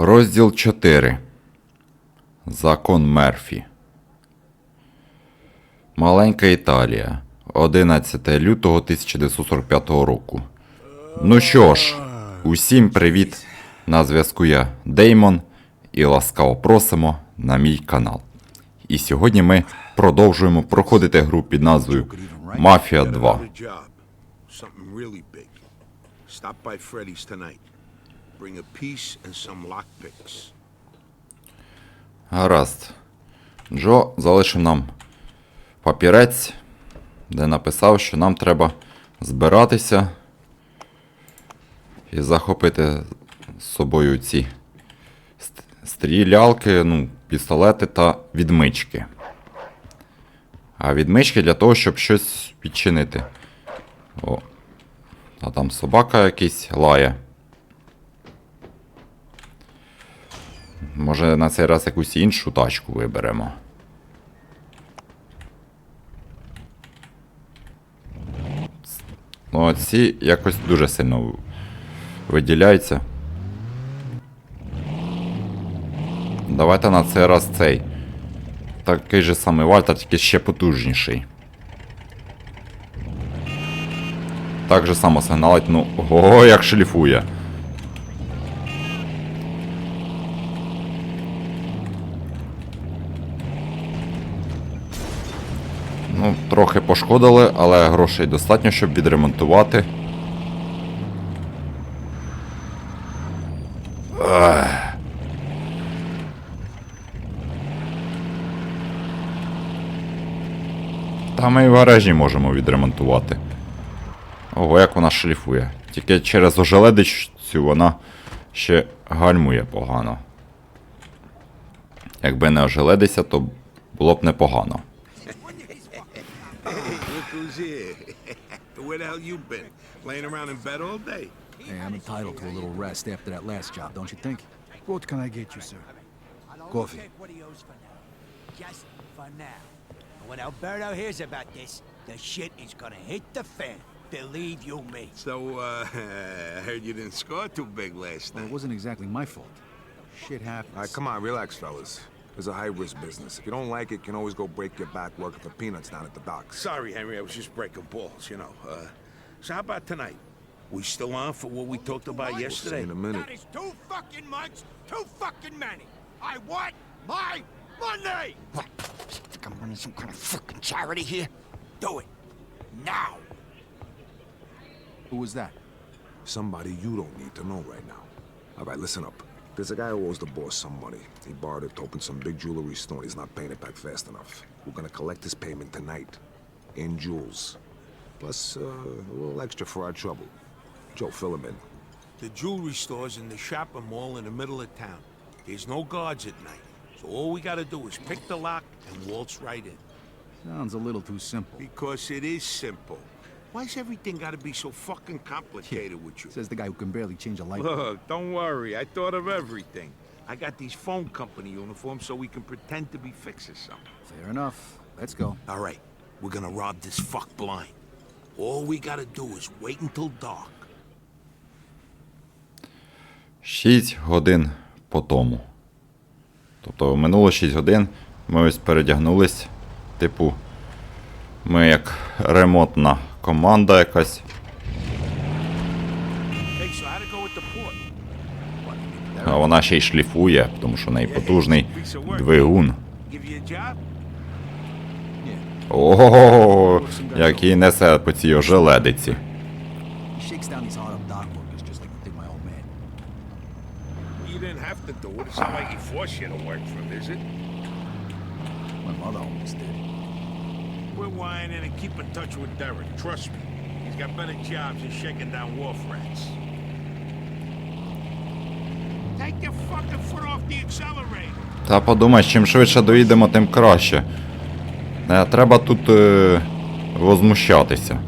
Розділ 4. Закон Мерфі. Маленька Італія. 11 лютого 1945 року. Ну що ж, усім привіт. На зв'язку я Деймон і ласкаво просимо на мій канал. І сьогодні ми продовжуємо проходити гру під назвою Мафія 2. Bring a piece and some lockpicks. Гаразд. Джо залишив нам папірець, де написав, що нам треба збиратися і захопити з собою ці стрілялки, ну, пістолети та відмички. А відмички для того, щоб щось відчинити. О. А там собака якийсь лає. Може на цей раз якусь іншу тачку виберемо. Ну, ці якось дуже сильно виділяються. Давайте на цей раз цей. Такий же самий Вальтер, тільки ще потужніший. Так же само сигналить, ну. Ого, як шліфує. Ну, трохи пошкодили, але грошей достатньо, щоб відремонтувати. Та ми і в гаражі можемо відремонтувати. Ого, як вона шліфує. Тільки через ожеледицю вона ще гальмує погано. Якби не ожеледиця, то було б непогано. Look who's here. Where the hell you been? Laying around in bed all day? Hey, I'm entitled to a little rest after that last job, don't you think? What can I get you, sir? Coffee. Take what he owes for now. Just for now. And when Alberto hears about this, the shit is gonna hit the fan. Believe you me. So, uh, I heard you didn't score too big last Well, it wasn't exactly my fault. Shit happens. All right, come on, relax, fellas. It's a high-risk business. If you don't like it, you can always go break your back working for peanuts down at the docks. Sorry, Henry, I was just breaking balls, you know. Uh, so how about tonight? We still on for what we talked about See yesterday? in a minute. That is too fucking much, too fucking many. I want my money! What? Think I'm running some kind of fucking charity here? Do it. Now. Who was that? Somebody you don't need to know right now. All right, listen up. There's a guy who owes the boss some money. He borrowed it to open some big jewelry store. and He's not paying it back fast enough. We're gonna collect his payment tonight. In jewels. Plus, uh, a little extra for our trouble. Joe, fill him in. The jewelry store's in the shopping mall in the middle of town. There's no guards at night. So all we gotta do is pick the lock and waltz right in. Sounds a little too simple. Because it is simple. Why's everything gotta be so fucking complicated with you? Says the guy who can barely change a light bulb. Look, don't worry. I thought of everything. I got these phone company uniforms so we can pretend to be fixers something. Fair enough. Let's go. All right, we're gonna rob this fuck blind. All we gotta do is wait until dark. 6 годин по тому. Тобто минуло 6 годин, ми ось передягнулись. Типу, ми як ремонтна команда якась. А вона ще й шліфує, тому що в неї потужний двигун. Ого, який несе по цій ожеледиці. My mother almost did. Та подумай, чим швидше доїдемо, тим краще. Треба тут е, возмущатися.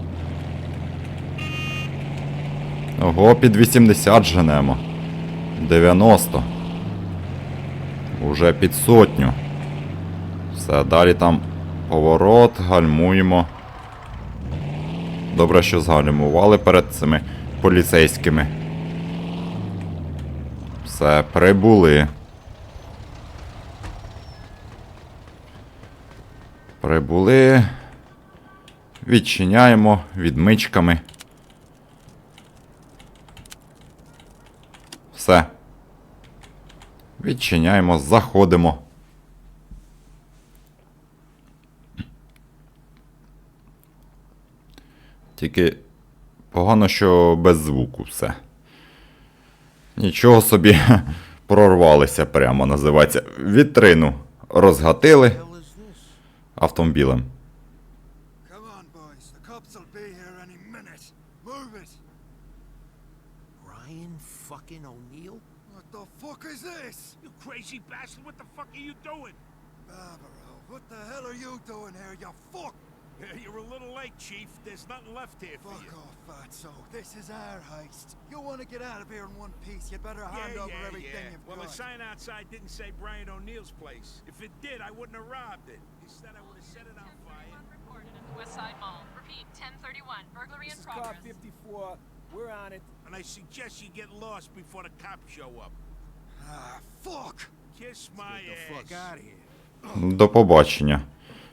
Ого, під 80 женемо. 90. Уже під сотню. Все, далі там поворот, гальмуємо. Добре, що згальмували перед цими поліцейськими. Все, прибули. Прибули. Відчиняємо відмичками. Все. Відчиняємо, заходимо. Тільки погано, що без звуку все. Нічого собі прорвалися прямо, називається. Вітрину розгатили автомобілем. Come on, boys. The cops will be here any minute. Move it. Ryan fucking O'Neill? What the fuck is this? You crazy bastard, what the fuck are you doing? Barbaro, what the hell are you doing here, you fuck? Yeah, you're a little late, Chief. There's nothing left here for Fuck you. off, fatso. This is our heist. You want to get out of here in one piece, you better hand yeah, over yeah, everything yeah. you've Well, got. the sign outside didn't say Brian O'Neill's place. If it did, I wouldn't have robbed it. Instead, I would have set it on fire. 1031 reported at the West Side Mall. Repeat, 1031. Burglary in This is car progress. 54. We're on it. And I suggest you get lost before the cops show up. Ah, fuck! Kiss my Get the fuck ass. out of here. До побачення.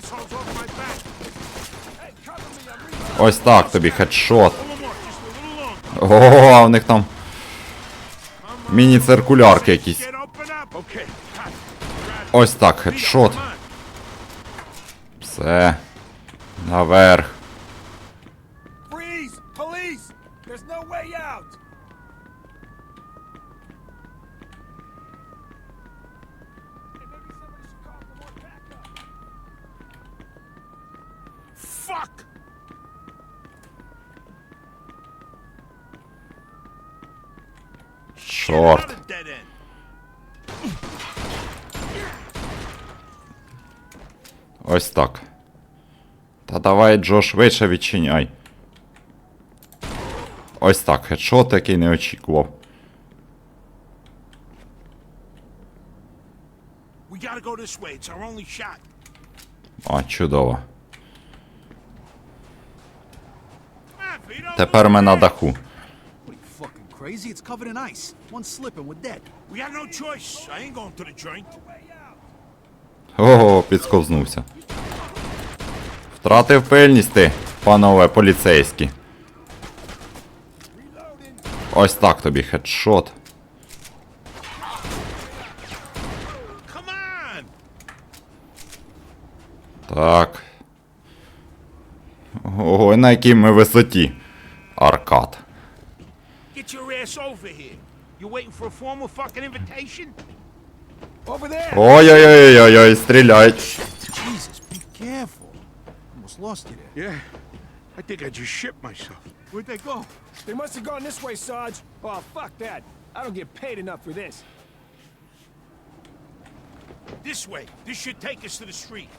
just a little longer. О, а в них там міні-циркулярки якісь. Ось так, хедшот. Все. Наверх. Чорт. Ось так. Та давай, Джо, швидше відчиняй. Ось так, хедшот, який не очікував. О, чудово. Тепер ми на даху. What are you fucking crazy? It's covered in ice. One slip and we're dead. We got no choice. I ain't going to the joint. Ого, підсковзнувся. Втратив пильність ти, панове поліцейські. Ось так тобі хедшот. Так. Ого, на якій ми висоті. Аркад. Get your ass over here. You waiting for a formal fucking invitation? Over there! Ой-ой-ой-ой-ой, стріляють. Jesus, be careful. Almost lost you there. Yeah. I think I just shit myself. Where'd they go? They must have gone this way, Sarge. Oh, fuck that. I don't get paid enough for this. This way. This should take us to the street.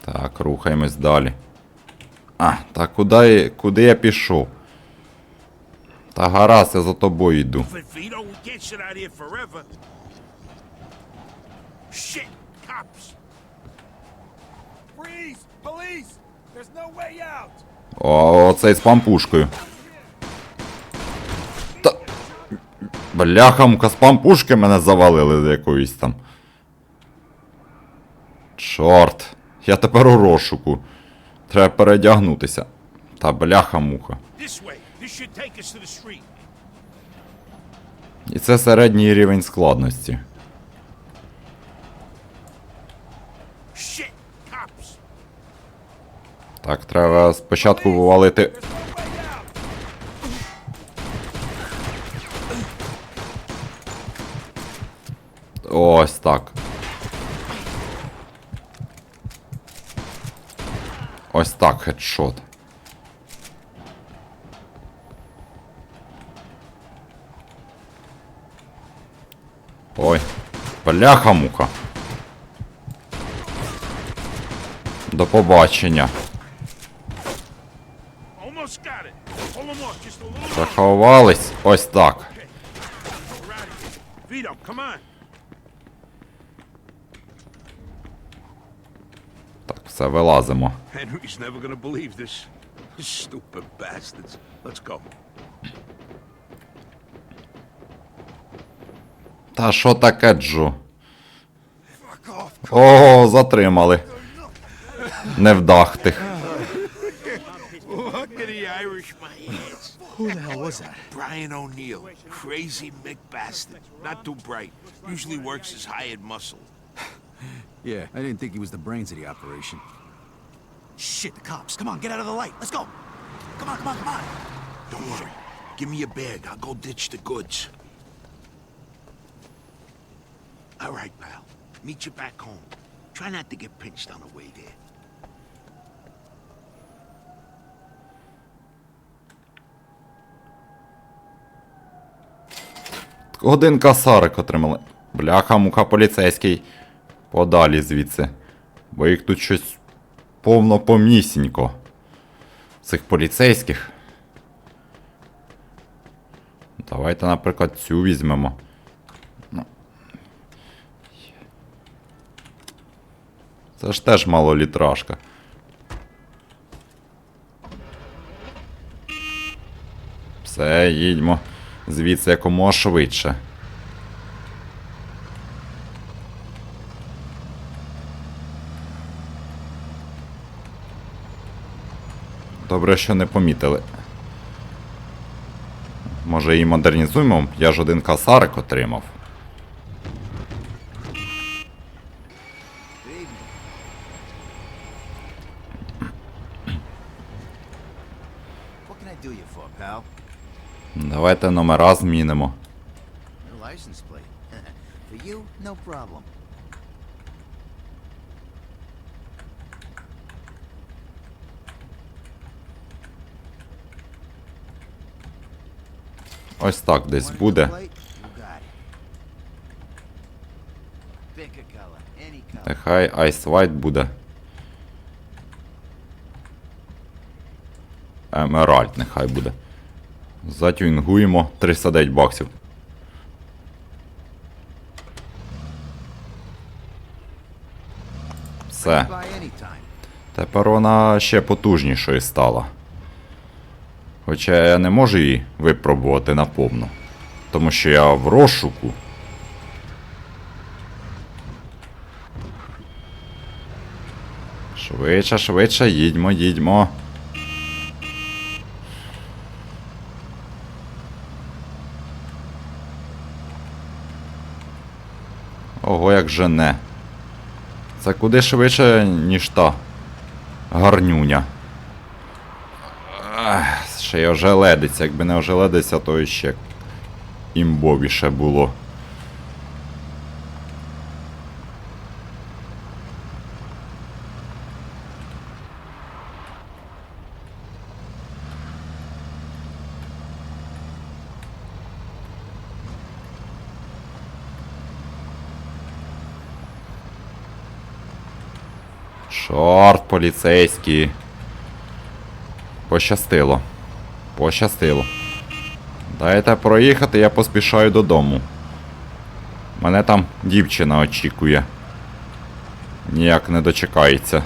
Так, рухаємось далі. А, та куди, куди я пішов? Та гаразд, я за тобою йду. О, оцей з пампушкою. Та... Бляхамка, з пампушки мене завалили з якоїсь там. Чорт. Я тепер у розшуку. Треба передягнутися. Та бляха-муха. This І це середній рівень складності. Так, треба спочатку вивалити. Ось так. Ось так, хедшот. Ой, бляха-муха. До побачення. Almost got it. Pull him off just a little Заховались. Ось так. Так, все, вилазимо. Та що таке, Джо? О, затримали. Невдахтих. Look at the Irish my ass. Who the hell was that? Brian O'Neill. Crazy Mick bastard. Not too bright. Usually works his hired muscle. Yeah, I didn't think he was the brains of the operation. Shit, the cops. Come on, get out of the light. Let's go. Come on, come on, come on. Don't worry. Give me your bag. I'll go ditch the goods. All right, pal. Meet you back home. Try not to get pinched on the way there. Один касарик отримали. Бляха, муха поліцейський. Подалі звідси. Бо їх тут щось повно помісінько. Цих поліцейських. Давайте, наприклад, цю візьмемо. Це ж теж малолітражка. Все, їдьмо звідси якомога швидше. Добре, що не помітили. Може її модернізуємо? Я ж один касарик отримав. What can I do you for, pal? Давайте номера змінимо. Ось так десь буде. Нехай Ice White буде. Емеральд нехай буде. Затюінгуємо 309 баксів. Все. Тепер вона ще потужнішою стала. Хоча я не можу її випробувати наповну. Тому що я в розшуку. Швидше, швидше, їдьмо, їдьмо. Ого, як жене. Це куди швидше, ніж та гарнюня. Ах, ще й ожеледиться. Якби не ожеледиться, то ще імбовіше було. Чорт, поліцейський. Пощастило. Пощастило. Дайте проїхати, я поспішаю додому. Мене там дівчина очікує. Ніяк не дочекається.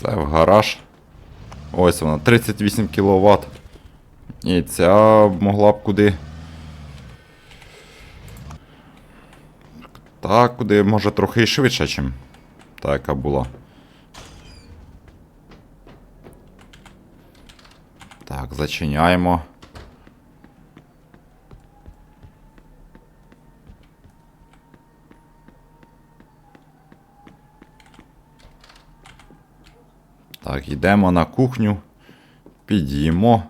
Все в гараж. Ось вона, 38 кВт. І ця могла б куди. Так, куди може трохи і швидше, чим та, яка була. Так, зачиняємо. Так, йдемо на кухню. Під'їмо.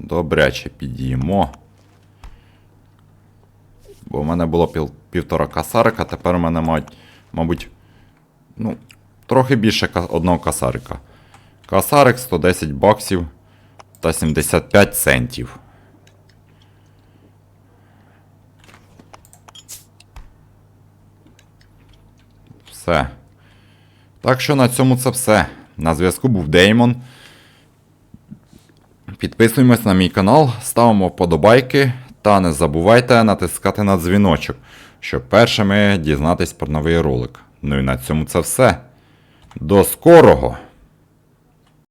Добряче під'їмо. Бо в мене було пів, півтора касарика, тепер у мене мають, мабуть, ну, трохи більше одного касарика. Касарик 110 баксів та 75 центів. Все. Так що на цьому це все. На зв'язку був Деймон. Підписуємось на мій канал, ставимо вподобайки та не забувайте натискати на дзвіночок, щоб першими дізнатись про новий ролик. Ну і на цьому це все. До скорого!